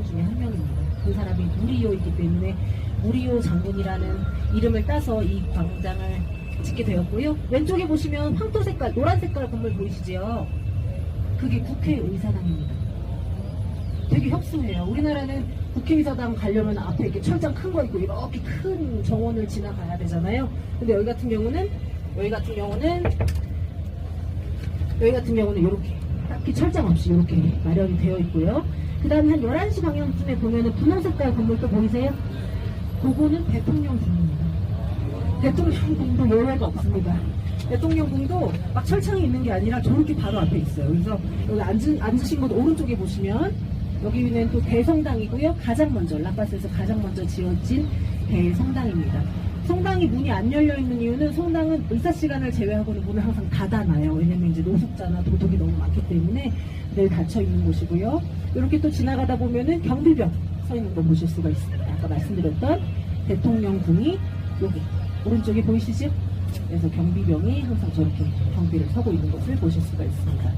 장군 중에 한 명입니다. 그 사람이 무리오이기 때문에 무리오 장군이라는 이름을 따서 이 광장을 짓게 되었고요. 왼쪽에 보시면 황토 색깔, 노란 색깔 건물 보이시죠? 그게 국회의사당입니다. 되게 협소해요. 우리나라는 국회의사당 가려면 앞에 이렇게 철장 큰 거 있고 이렇게 큰 정원을 지나가야 되잖아요. 근데 여기 같은 경우는 여기 같은 경우는 여기 같은 경우는 이렇게 딱히 철장 없이 이렇게 마련이 되어 있고요. 그 다음에 한 11시 방향쯤에 보면은 분홍 색깔 건물 또 보이세요? 그거는 대통령궁입니다. 대통령궁도 예외가 없습니다. 대통령궁도 막 철창이 있는 게 아니라 저렇게 바로 앞에 있어요. 그래서 여기 앉은, 앉으신 곳 오른쪽에 보시면 여기는 또 대성당이고요. 가장 먼저, 라파스에서 가장 먼저 지어진 대성당입니다. 성당이 문이 안 열려 있는 이유는 성당은 의사 시간을 제외하고는 문을 항상 닫아놔요. 왜냐면 이제 노숙자나 도둑이 너무 많기 때문에 늘 닫혀 있는 곳이고요. 이렇게 또 지나가다 보면은 경비병 서 있는 거 보실 수가 있습니다. 아까 말씀드렸던 대통령궁이 여기 오른쪽에 보이시죠? 그래서 경비병이 항상 저렇게 경비를 서고 있는 것을 보실 수가 있습니다.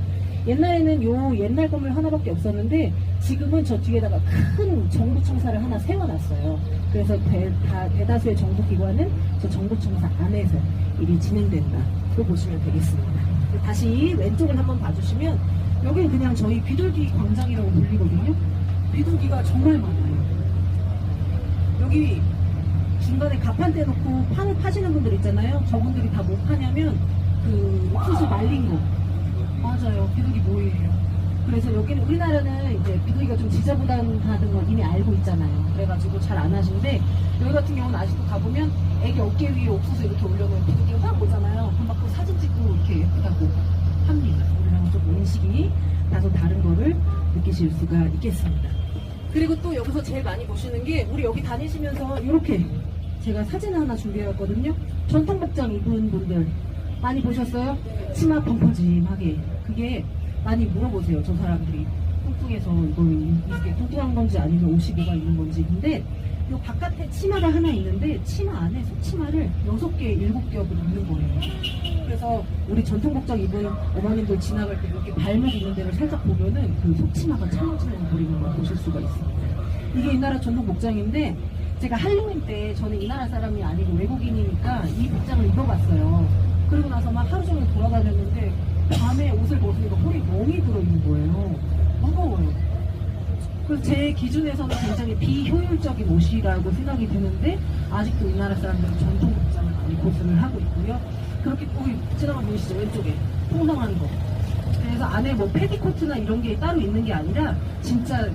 옛날에는 요 옛날 건물 하나밖에 없었는데 지금은 저 뒤에다가 큰 정부청사를 하나 세워놨어요. 그래서 대, 다수의 정부기관은 저 정부청사 안에서 일이 진행된다고 보시면 되겠습니다. 다시 왼쪽을 한번 봐주시면 여기는 그냥 저희 비둘기 광장이라고 불리거든요. 비둘기가 정말 많아요. 여기 중간에 가판대 놓고 판을 파시는 분들 있잖아요. 저분들이 다뭐 파냐면 그 옥수수 말린 거. 맞아요. 그래서 여기는 우리나라는 이제 비둘기가 좀 지저분하다는 걸 이미 알고 있잖아요. 그래가지고 잘 안 하시는데 여기 같은 경우는 아직도 가보면 애기 어깨 위에 옥수수 이렇게 올려놓은 비둘기가 딱 오잖아요. 그럼 막그 사진 찍고 이렇게 예쁘다고 합니다. 우리랑 좀 인식이 다소 다른 거를 느끼실 수가 있겠습니다. 그리고 또 여기서 제일 많이 보시는 게 우리 여기 다니시면서 이렇게 제가 사진 하나 준비해왔거든요. 전통 복장 입은 분들 많이 보셨어요? 치마 펑퍼짐하게 그게 많이 물어보세요. 저 사람들이 뚱뚱해서 이거 이게 뚱뚱한 건지 아니면 뭐가 있는 건지 근데 이 바깥에 치마가 하나 있는데 치마 안에 속치마를 여섯 개, 일곱 겹을 입는 거예요. 그래서 우리 전통 복장 입은 어머님들 지나갈 때 이렇게 발목 있는 데를 살짝 보면은 그 속치마가 찰랑찰랑 거리는 걸 보실 수가 있습니다. 이게 이 나라 전통 복장인데 제가 할로윈 때 저는 이 나라 사람이 아니고 외국인이니까 이 복장을 입어봤어요. 그리고 나서 막 하루 종일 돌아다녔는데 밤에 옷을 벗으니까 허리 멍이 들어있는 거예요. 무거워요. 그래서 제 기준에서는 굉장히 비효율적인 옷이라고 생각이 드는데 아직도 이 나라 사람들은 전통 복장을 많이 고수를 하고 있고요. 그렇게 거기 지나가 보이시죠 왼쪽에 풍성한 거. 그래서 안에 뭐 패디코트나 이런 게 따로 있는 게 아니라 진짜